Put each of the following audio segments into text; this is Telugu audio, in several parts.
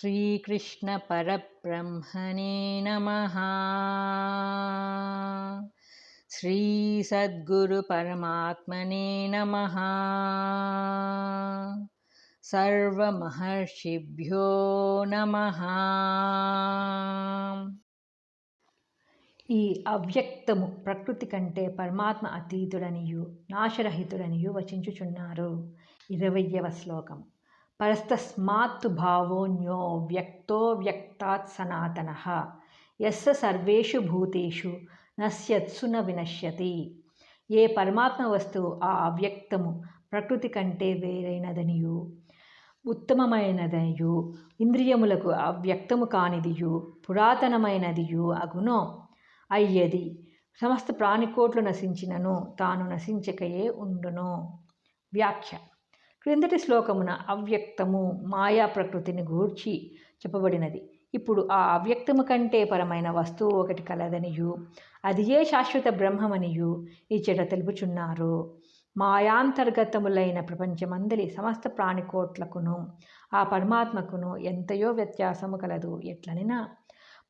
श्रीकृष्णपरब्रह्मणे नमः श्रीसद्गुरुपरमात्मने नमः सर्वमहर्षिभ्यो नमः ఈ అవ్యక్తము ప్రకృతి కంటే పరమాత్మ అతీతుడనియు నాశరహితుడనియు వచించుచున్నారు ఇరవయ్యవ శ్లోకం పరస్తస్మాత్తు భావోన్యో వ్యక్తో వ్యక్తాత్ సనాతన. యస్స సర్వేషు భూతేషు నశ్యత్సు న వినశ్యతి. ఏ పరమాత్మ వస్తువు ఆ అవ్యక్తము ప్రకృతి కంటే వేరైనదనియు ఉత్తమమైనదనియు ఇంద్రియములకు అవ్యక్తము కానిదియు పురాతనమైనదియు అగునో? అయ్యది సమస్త ప్రాణికోట్లు నశించినను తాను నశించకయే ఉండును? వ్యాఖ్య. క్రిందటి శ్లోకమున అవ్యక్తము మాయా ప్రకృతిని గూర్చి చెప్పబడినది. ఇప్పుడు ఆ అవ్యక్తము కంటే పరమైన వస్తువు ఒకటి కలదనియు అది ఏ శాశ్వత బ్రహ్మమనియు ఇచ్చట తెలుపుచున్నారు. మాయాంతర్గతములైన ప్రపంచమందలి సమస్త ప్రాణికోట్లకును ఆ పరమాత్మకును ఎంతయో వ్యత్యాసము కలదు ఎట్లనినా.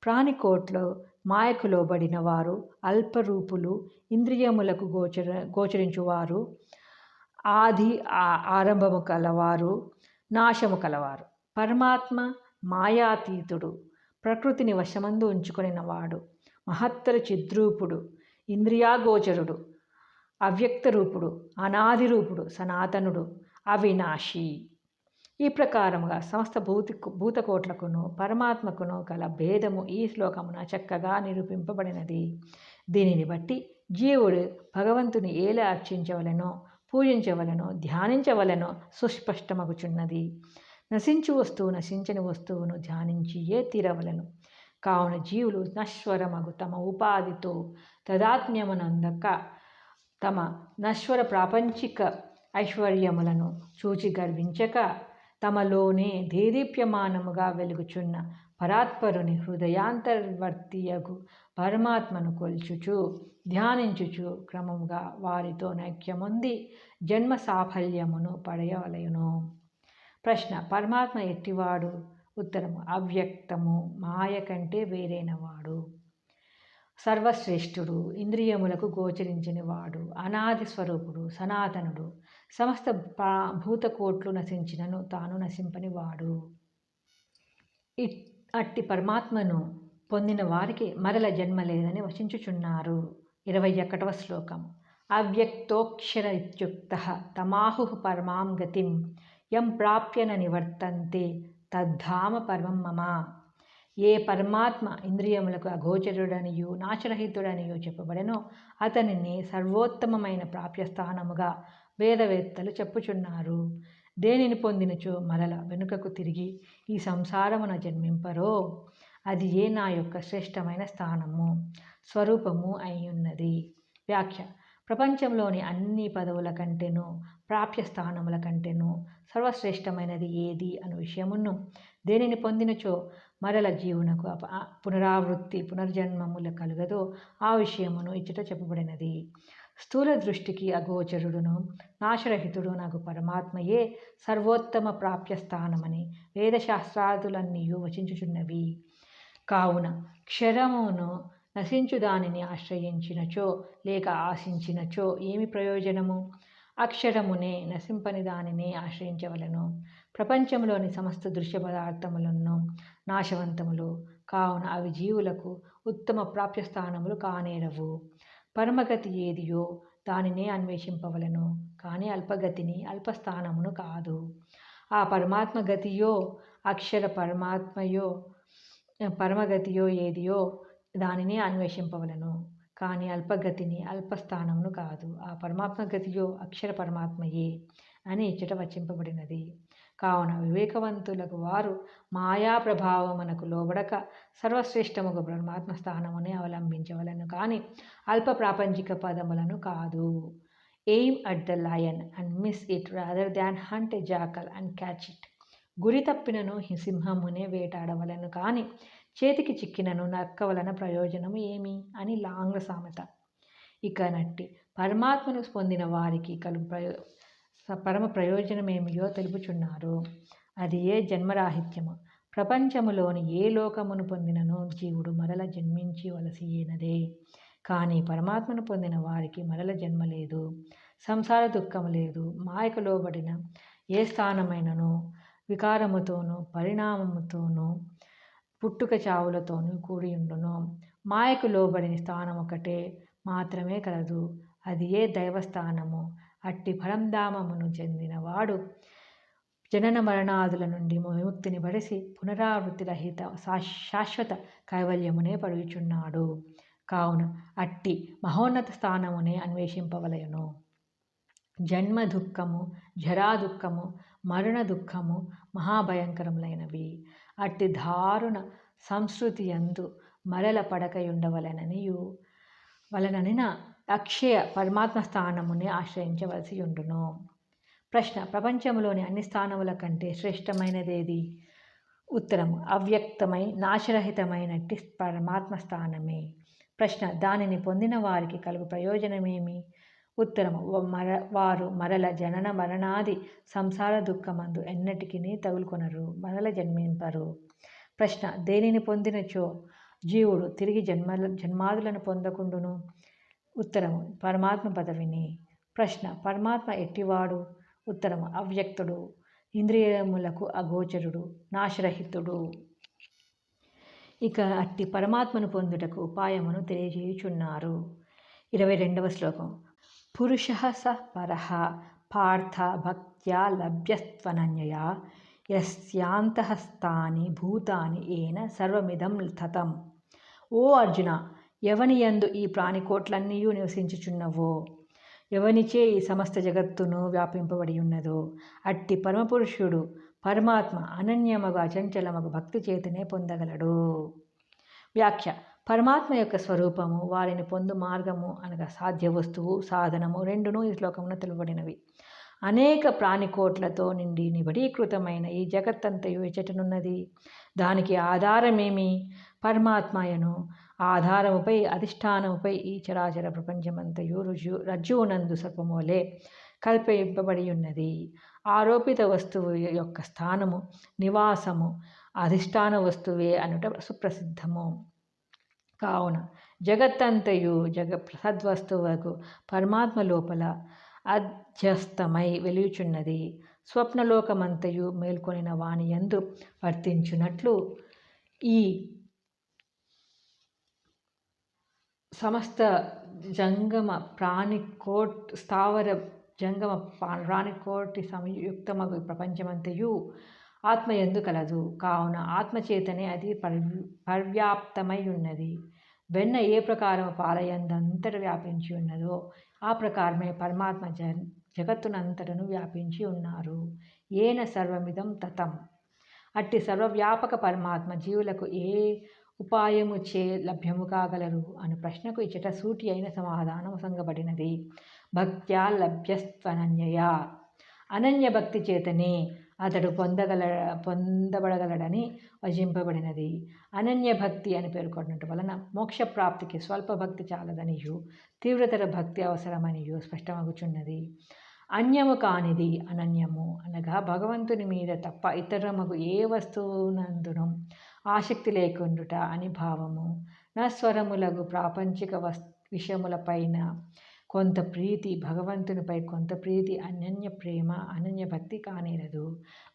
ప్రాణికోట్లు మాయకు లోబడిన వారు అల్పరూపులు ఇంద్రియములకు గోచర గోచరించువారు ఆది ఆరంభము కలవారు నాశము కలవారు. పరమాత్మ మాయాతీతుడు ప్రకృతిని వశమందు ఉంచుకొనినవాడు మహత్తర చిద్రూపుడు ఇంద్రియాగోచరుడు అవ్యక్త రూపుడు అనాది రూపుడు సనాతనుడు అవినాశి. ఈ ప్రకారముగా సమస్త భూతి భూతకోట్లకును పరమాత్మకును గల భేదము ఈ శ్లోకమున చక్కగా నిరూపింపబడినది. దీనిని బట్టి జీవుడు భగవంతుని ఏలా అర్చించవలెనో పూజించవలెనో ధ్యానించవలను సుస్పష్టమగుచున్నది. నశించు వస్తువు నశించని వస్తువును ధ్యానించియే తీరవలను. కావున జీవులు నశ్వరమగు తమ ఉపాధితో తదాత్మ్యమునందక తమ నశ్వర ప్రాపంచిక ఐశ్వర్యములను చూచి గర్వించక తమలోనే దేదీప్యమానముగా వెలుగుచున్న పరాత్పరుని హృదయాంతర్వర్తియగు పరమాత్మను కొల్చుచు ధ్యానించుచు క్రమముగా వారితో నైక్యముంది జన్మ సాఫల్యమును పడయవలయును. ప్రశ్న పరమాత్మ ఎట్టివాడు? ఉత్తరము అవ్యక్తము మాయ కంటే వేరైనవాడు. సర్వశ్రేష్ఠుడు ఇంద్రియములకు గోచరించినవాడు అనాది స్వరూపుడు సనాతనుడు సమస్త భూతకోట్లు నశించినను తాను నశింపని వాడు అట్టి పరమాత్మను పొందిన వారికి మరల జన్మ లేదని వచించుచున్నారు. ఇరవై ఒకటవ శ్లోకం. అవ్యక్తోక్షర ఇత్యుక్త తమాహు పరమాం గతిం యం ప్రాప్యన నివర్తంతే తద్ధామ పరమం మమ. ఏ పరమాత్మ ఇంద్రియములకు అగోచరుడనియు నాశరహితుడనియు చెప్పబడెనో అతనిని సర్వోత్తమమైన ప్రాప్యస్థానముగా వేదవేత్తలు చెప్పుచున్నారు. దేనిని పొందినచో మరల వెనుకకు తిరిగి ఈ సంసారమున జన్మింపరో అది ఏ నా యొక్క శ్రేష్టమైన స్థానము? స్వరూపము అయ్యున్నది. వ్యాఖ్య. ప్రపంచంలోని అన్ని పదవుల కంటేనూ ప్రాప్య స్థానముల కంటేనూ సర్వశ్రేష్టమైనది ఏది అను విషయమును దేనిని పొందినచో మరల జీవునకు పునరావృత్తి పునర్జన్మములు కలుగదో ఆ విషయమును ఇచ్చట చెప్పబడినది. స్థూల దృష్టికి అగోచరుడును నాశరహితుడు నాకు పరమాత్మయే సర్వోత్తమ ప్రాప్య స్థానమని వేదశాస్త్రాదులన్నీ వచించుచున్నవి. కావున క్షరమును నశించు దానిని ఆశ్రయించినచో లేక ఆశించినచో ఏమి ప్రయోజనము? అక్షరమునే నశింపని దానిని ఆశ్రయించవలను. ప్రపంచంలోని సమస్త దృశ్య పదార్థములను నాశవంతములు. కావున అవి జీవులకు ఉత్తమ ప్రాప్యస్థానములు కానేరవు. పరమగతి ఏదియో దానినే అన్వేషింపవలను. కానీ అల్పగతిని అల్పస్థానమును కాదు. ఆ పరమాత్మ గతియో అక్షర పరమాత్మయో పరమగతియో ఏదియో దానిని అన్వేషింపవలను. కానీ అల్పగతిని అల్పస్థానమును కాదు. ఆ పరమాత్మ గతియో అక్షర పరమాత్మయే అని ఇచ్చట వచింపబడినది. కావున వివేకవంతులకు వారు మాయా ప్రభావమునకు లోబడక సర్వశ్రేష్టముగు పరమాత్మ స్థానమునే అవలంబించవలను. కానీ అల్ప ప్రాపంచిక పదములను కాదు. Aim at the lion and miss it rather than hunt a jackal and catch it. గురి తప్పినను సింహమునే వేటాడవలను. కానీ చేతికి చిక్కినను నక్క వలన ప్రయోజనము ఏమి? అని లాంగ్ల సామెత. ఇక నట్టి పరమాత్మను పొందిన వారికి కలుగు ప్రయో పరమ ప్రయోజనమేమియో తెలుపుచున్నారు. అది ఏ జన్మరాహిత్యము? ప్రపంచములోని ఏ లోకమును పొందినను జీవుడు మరల జన్మించి వలసియేనదే కానీ పరమాత్మను పొందిన వారికి మరల జన్మ లేదు. సంసార దుఃఖం లేదు. మాయకు లోబడిన ఏ స్థానమైనను? వికారముతోనూ పరిణామముతోనూ పుట్టుక చావులతోనూ కూడి ఉండును. మాయకు లోబడిన స్థానం ఒకటే మాత్రమే కలదు. అది ఏ దైవస్థానము అట్టి పరంధామమును చెందినవాడు జనన మరణాదుల నుండి విముక్తిని బడిసి పునరావృత్తి రహిత శాశ్వత కైవల్యమునే పడుచున్నాడు కావున అట్టి మహోన్నత స్థానమునే అన్వేషింపవలయను జన్మ దుఃఖము జరా దుఃఖము మరణ దుఃఖము మహాభయంకరములైనవి. అట్టి దారుణ సంస్కృతి ఎందు మరల పడకయుండవలననియు. వలననిన అక్షయ పరమాత్మ స్థానముని ఆశ్రయించవలసి ఉండును ప్రశ్న ప్రపంచంలోని అన్ని స్థానముల కంటే శ్రేష్టమైనదేది? ఉత్తరం అవ్యక్తమై నాశరహితమైనట్టి పరమాత్మ స్థానమే. ప్రశ్న దానిని పొందిన వారికి కలుగు ప్రయోజనమేమి? ఉత్తరము. మర వారు మరల జనన మరణాది సంసార దుఃఖమందు ఎన్నటికీ తగులుకొనరు మరల జన్మింపరు. ప్రశ్న దేనిని పొందినచో? జీవుడు తిరిగి జన్మ జన్మాదులను పొందకుండును? ఉత్తరము పరమాత్మ పదవిని. ప్రశ్న పరమాత్మ ఎట్టివాడు? ఉత్తరము అవ్యక్తుడు ఇంద్రియములకు అగోచరుడు నాశరహితుడు. ఇక అట్టి పరమాత్మను పొందుటకు ఉపాయమును తెలియజేయుచున్నారు. ఇరవై రెండవ శ్లోకం. పురుష స పర పార్థ భక్త్యా లభ్యస్త్వనన్యయా యస్యాంతఃస్థాని భూతాని ఏన సర్వమిదం తతం. ఓ అర్జున ఎవని యందు ఈ ప్రాణికోట్లన్నీ నివసించుచున్నవో? ఎవనిచే ఈ సమస్త జగత్తును వ్యాపింపబడి ఉన్నదో అట్టి పరమపురుషుడు పరమాత్మ అనన్యమగు అచంచలమగు భక్తి చేతనే పొందగలడు. వ్యాఖ్య పరమాత్మ యొక్క స్వరూపము వారిని పొందు మార్గము అనగా సాధ్య వస్తువు సాధనము రెండునూ ఈ శ్లోకమున తెలుపబడినవి అనేక ప్రాణికోట్లతో నిండి నిబడీకృతమైన ఈ జగత్తంతయు ఎచటనున్నది దానికి ఆధారమేమి? పరమాత్మయను ఆధారముపై అధిష్టానముపై ఈ చరాచర ప్రపంచమంతయు రుజు రజ్జువునందు సర్పమోలే కల్పింపబడి ఉన్నది ఆరోపిత వస్తువు యొక్క స్థానము నివాసము అధిష్టాన వస్తువే అనుట సుప్రసిద్ధము. కావున జగత్తంతయు జగ సద్వస్తువుకు పరమాత్మ లోపల అధ్యస్తమై వెలుచున్నది. స్వప్నలోకమంతయు మేల్కొనిన వాణి యందు వర్తించున్నట్లు ఈ సమస్త జంగమ ప్రాణికోట్ స్థావర జంగమ ప్రాణికోటి సంయుక్తమగు ప్రపంచమంతయు ఆత్మ ఎందు కలదు. కావున ఆత్మచేతనే అది పర్ పర్వ్యాప్తమై ఉన్నది. వెన్న ఏ ప్రకారం పాలయందంతట వ్యాపించి ఉన్నదో ఆ ప్రకారమే పరమాత్మ జ జగత్తునంతటను వ్యాపించి ఉన్నారు. ఏన సర్వమిదం తతం. అట్టి సర్వవ్యాపక పరమాత్మ జీవులకు ఏ ఉపాయము చే లభ్యము కాగలరు అను ప్రశ్నకు ఇచ్చట సూటి అయిన సమాధానం సంగబడినది భక్త్యా లభ్యస్త్వనన్యయా అనన్య భక్తి చేతనే అతడు పొందగల పొందబడగలడని వజింపబడినది అనన్య భక్తి అని పేర్కొనటం వలన మోక్షప్రాప్తికి స్వల్ప భక్తి చాలదనియు తీవ్రతర భక్తి అవసరమనియు స్పష్టమగుచున్నది. అన్యము కానిది అనన్యము అనగా భగవంతుని మీద తప్ప ఇతరమగు ఏ వస్తువునందును ఆసక్తి లేకుండుట అని భావము. నస్వరములగు ప్రాపంచిక వస్ విషయములపైన కొంత ప్రీతి భగవంతునిపై కొంత ప్రీతి అనన్య ప్రేమ అనన్య భక్తి కానేరదు.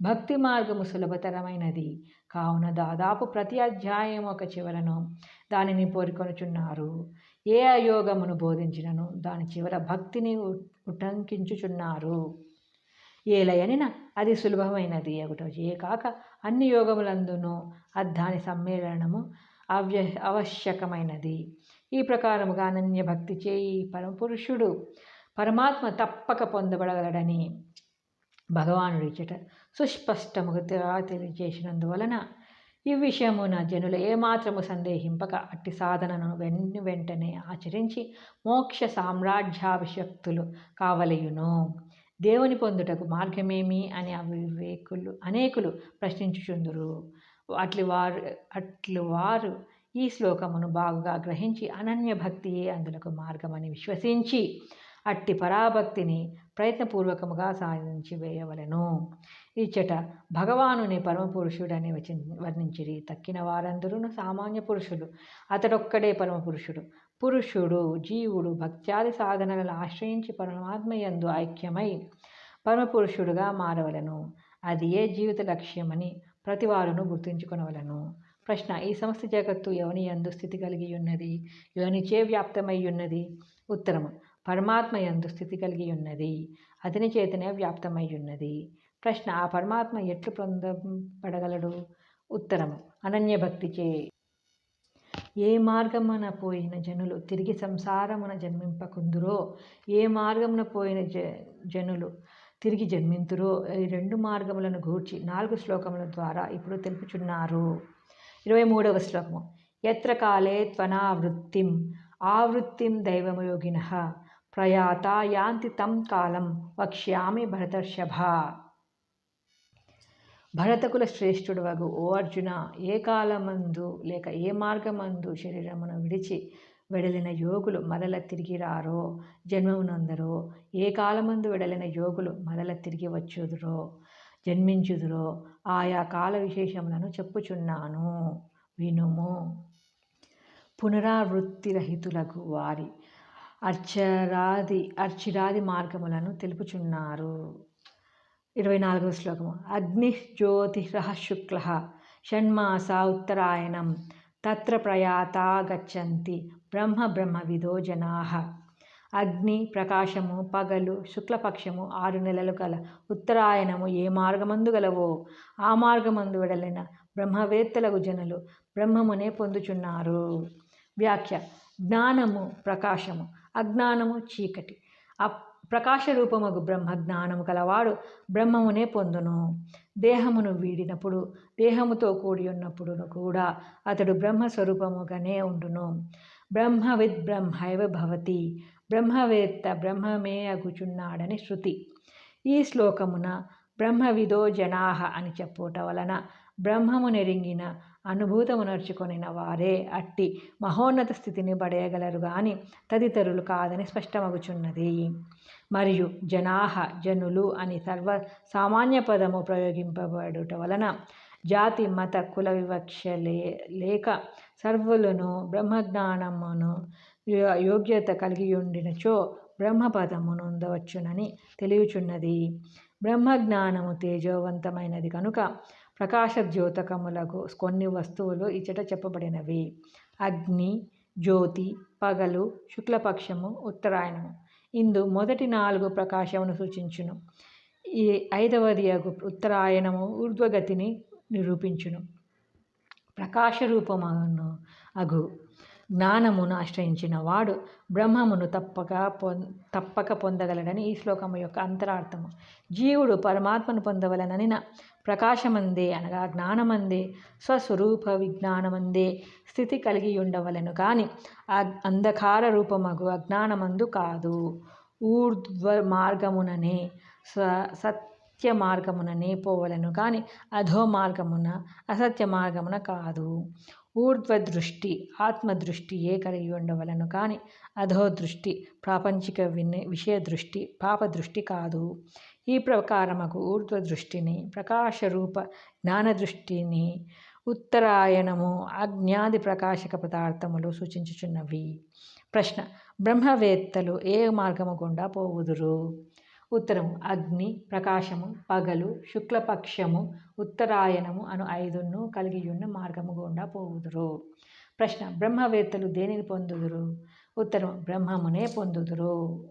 భక్తి మార్గము సులభతరమైనది. కావున దాదాపు ప్రతి అధ్యాయం ఒక చివరను దానిని కోరుకొనుచున్నారు ఏ అయోగమును బోధించినను దాని చివర భక్తిని ఉటంకించుచున్నారు. ఏలయనిన అది సులభమైనది ఒకటో ఏ కాక అన్ని యోగములందునూ అద్దాని సమ్మేళనము అవ్య ఆవశ్యకమైనది ఈ ప్రకారముగా అనన్య భక్తి చేయి పరమపురుషుడు. పరమాత్మ తప్పక పొందబడగలడని భగవానుడు ఇచ్చట సుస్పష్టముగా తెలియజేసినందువలన ఈ విషయమున జనులు ఏమాత్రము సందేహింపక అట్టి సాధనను వెన్ను వెంటనే ఆచరించి మోక్ష సామ్రాజ్యాభిషక్తులు కావలయును. దేవుని పొందుటకు మార్గమేమి అని అవివేకులు అనేకులు ప్రశ్నించుచుందురు. అట్లు వారు అట్లు వారు ఈ శ్లోకమును బాగుగా గ్రహించి అనన్య భక్తియే అందులకు మార్గమని విశ్వసించి అట్టి పరాభక్తిని ప్రయత్నపూర్వకముగా సాధించి వేయవలెను. ఇచ్చట భగవానుని పరమపురుషుడని వచి వర్ణించిరి. తక్కిన వారందరూ సామాన్య పురుషులు. అతడొక్కడే పరమపురుషుడు. పురుషుడు జీవుడు భక్త్యాది సాధనలను ఆశ్రయించి పరమాత్మయందు ఐక్యమై పరమపురుషుడుగా మారవలను. అది ఏ జీవిత లక్ష్యమని ప్రతివారును గుర్తుంచుకొనవలను. ప్రశ్న ఈ సమస్త జగత్తు ఎవని యందు స్థితి కలిగి ఉన్నది? ఎవనిచే వ్యాప్తమై ఉన్నది? ఉత్తరము పరమాత్మ యందు స్థితి కలిగి ఉన్నది. అతని చేతనే వ్యాప్తమై ఉన్నది. ప్రశ్న ఆ పరమాత్మ ఎట్లు పొందబడగలడు? ఉత్తరము అనన్యభక్తిచే ఏ మార్గమున పోయిన జనులు తిరిగి సంసారమున జన్మింపకుందురో ఏ మార్గమున పోయిన జ జనులు తిరిగి జన్మింతురో ఈ రెండు మార్గములను గూర్చి నాలుగు శ్లోకముల ద్వారా ఇప్పుడు తెలుపుచున్నారు. ఇరవై మూడవ శ్లోకము. ఎత్ర కాలే త్వనావృత్తిం ఆవృత్తిం దైవమయోగిన ప్రయాత యాంతి తం కాలం వక్ష్యామి భరతర్షభ. భరతకుల శ్రేష్ఠుడు వగు ఓ అర్జున ఏ కాలమందు లేక ఏ మార్గమందు శరీరమును విడిచి వెడలిన యోగులు మరల తిరిగి రారో జన్మమునందరో ఏ కాలమందు వెడలిన యోగులు మరల తిరిగి వచ్చుదురో జన్మించుదురో ఆయా కాల విశేషములను చెప్పుచున్నాను. వినుము. పునరావృత్తిరహితులకు వారి అర్చరాది అర్చిరాది మార్గములను తెలుపుచున్నారు. ఇరవై నాలుగవ శ్లోకము. అగ్ని జ్యోతిరః శుక్ల షణ్మాస ఉత్తరాయణం తత్ర ప్రయాత గచ్చంతి బ్రహ్మ బ్రహ్మవిదో జనా అగ్ని ప్రకాశము పగలు శుక్లపక్షము ఆరు నెలలు గల ఉత్తరాయణము ఏ మార్గమందు గలవో ఆ మార్గమందు వెడలిన బ్రహ్మవేత్తలకు జనులు బ్రహ్మమునే పొందుచున్నారు. వ్యాఖ్య. జ్ఞానము ప్రకాశము. అజ్ఞానము చీకటి. ప్రకాశ రూపమగు బ్రహ్మ జ్ఞానము కలవాడు బ్రహ్మమునే పొందును. దేహమును వీడినప్పుడు దేహముతో కూడి ఉన్నప్పుడు కూడా అతడు బ్రహ్మస్వరూపముగానే ఉండును. బ్రహ్మవిద్ బ్రహ్మైవ భవతి. బ్రహ్మవేత్త బ్రహ్మమే అగుచున్నాడని శృతి. ఈ శ్లోకమున బ్రహ్మవిదో జనాహ అని చెప్పుట వలన బ్రహ్మము నెరింగిన అనుభూతము నడుచుకొనిన వారే అట్టి మహోన్నత స్థితిని పడేయగలరు గాని తదితరులు కాదని స్పష్టమగుచున్నది. మరియు జనాహ జనులు అని సర్వ సామాన్య పదము ప్రయోగింపబడుట వలన జాతి మత కుల వివక్ష లే లేక సర్వులను బ్రహ్మజ్ఞానమును యోగ్యత కలిగి ఉండినచో బ్రహ్మపదము నొందవచ్చునని తెలియచున్నది. బ్రహ్మజ్ఞానము తేజోవంతమైనది కనుక ప్రకాశ ద్యోతకములకు కొన్ని వస్తువులు ఇచ్చట చెప్పబడినవి. అగ్ని జ్యోతి పగలు శుక్లపక్షము ఉత్తరాయణము. ఇందు మొదటి నాలుగు ప్రకాశమును సూచించును. ఈ ఐదవది అగు ఉత్తరాయణము ఊర్ధ్వగతిని నిరూపించును. ప్రకాశ రూపమును అగు జ్ఞానమును ఆశ్రయించిన వాడు బ్రహ్మమును తప్పక పొం తప్పక పొందగలడని ఈ శ్లోకము యొక్క అంతరార్థము. జీవుడు పరమాత్మను పొందవలనని ప్రకాశమందే అనగా జ్ఞానమందే స్వస్వరూప విజ్ఞానమందే స్థితి కలిగి ఉండవలెను కానీ అంధకార రూపమగు అజ్ఞానమందు కాదు. ఊర్ధ్వ మార్గముననే స్వ సత్య మార్గముననే పోవలను కానీ అధో మార్గమున అసత్య మార్గమున కాదు. ఊర్ధ్వదృష్టి ఆత్మదృష్టియే కలిగి ఉండవలను కానీ అధో దృష్టి ప్రాపంచిక విని విషయ దృష్టి పాప దృష్టి కాదు. ఈ ప్రకారముకు ఊర్ధ్వ దృష్టిని ప్రకాశరూప జ్ఞాన దృష్టిని ఉత్తరాయణము అజ్ఞాది ప్రకాశక పదార్థములు సూచించుచున్నవి. ప్రశ్న బ్రహ్మవేత్తలు ఏ మార్గము గుండా పోవుదురు? ఉత్తరం అగ్ని ప్రకాశము పగలు శుక్లపక్షము ఉత్తరాయణము అను ఐదును కలిగి ఉన్న మార్గము గుండా పోవుదురు. ప్రశ్న బ్రహ్మవేత్తలు దేనిని పొందుదురు? ఉత్తరం బ్రహ్మమునే పొందుదురు.